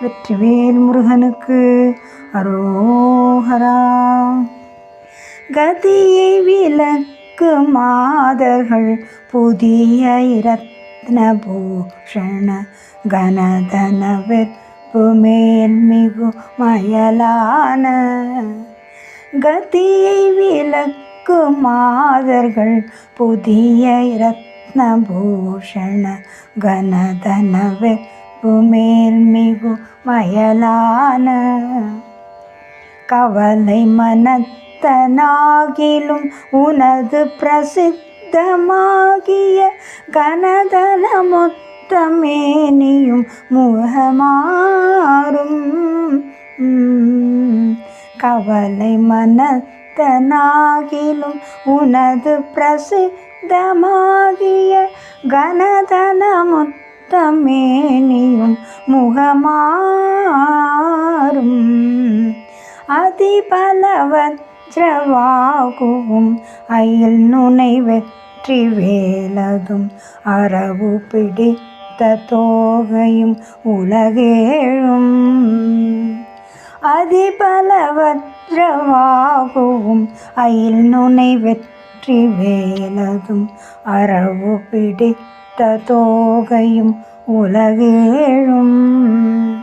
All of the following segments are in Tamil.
வெற்றிவேல் முருகனுக்கு அரோஹரா கதியை விளக்கு மாதர்கள் புதிய இரத்ன பூஷண கனதன வெற்பு மேல்மிகு மயலான கதியை விளக்கு மாதர்கள் புதிய இரத்ன பூஷண கனதன வெற்பு மேல்மிகு மயலான கவலை மனத்தனாகிலும் உனது பிரசித்தமாகிய கனதன மொத்தமேனியும் முகமாறும். கவலை மனத்தனாகிலும் உனது பிரசித்தமாகிய கனதன முத்தமேனியும் முகமாறும். அதிபலவற்றவாகவும் அயில் நுனை வெற்றி வேலதும். அரவு பிடித்த தோகையும் உலகேழும். அதிபலவற்றவாகவும் அயில் நுனை வெற்றி வேலதும். அரவு பிடித்த தோகையும் உலகேழும்.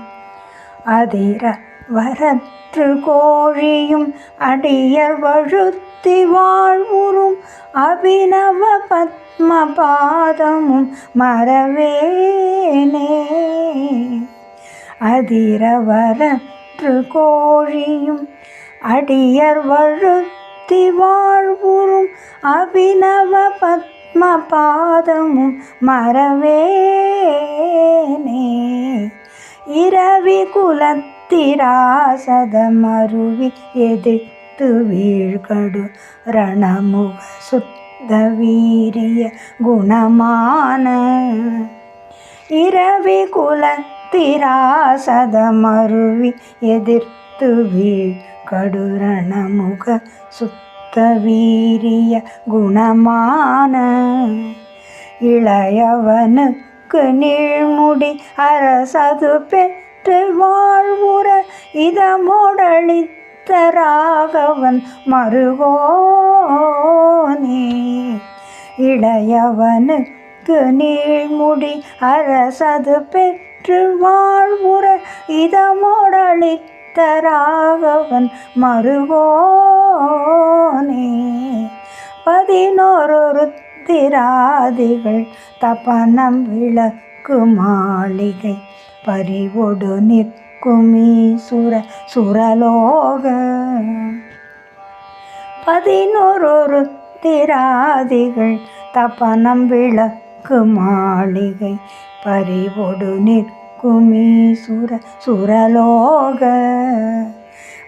அதிர வரற்று கோழியும் அடியர் வழுத்தி வாழ்வுறும். அபிநவ பத்ம பாதமும் மறவேனே. அதிர வரற்று கோழியும் அடியர் வழுத்தி வாழ்வுறும். அபிநவ பத்ம பாதமும் மறவேனே. இரவி குலத்திராசத மருவி எதிர்த்து வீழ்கடு ரணமுக சுத்த வீரிய குணமான. இரவி குலத்திராசத மருவி எதிர்த்து வீழ்கடு ரணமுக சுத்த வீரிய குணமான இளையவனுக்கு நீழ்முடி அரசது பெற்று வாழ்வுற இதமுடளித்த ராகவன் மருகோனே. இளையவனுக்கு நீழ்முடி அரசது பெற்று வாழ்வுற இதமுடளித்த ராகவன் மறுவோனே. பதினோரு திராதிகள் தபனம் விளக்கு மாளிகை. பறிவொடு நிற்குமீசுர சுரலோக. பதினோரு திராதிகள் தபனம் விளக்கு மாளிகை. பறிவொடு நிற்குமீசுர சுரலோக.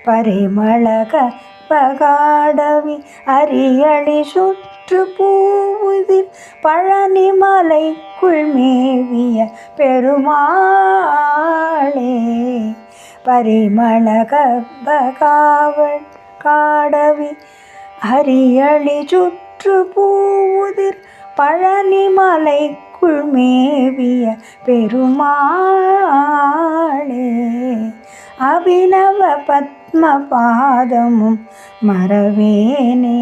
பரிமளக பகாடவி அரியளி சுற்று பூவுதிர் பழனி மலைக்குள் மேவிய பெருமாளே. பரிமளக பகாவட் காடவி அரியளி சுற்று பூவுதிர் பழனி மலைக்குள் மேவிய பெருமாளே அபிநவ பத்ம பாதமும் மறவேனே.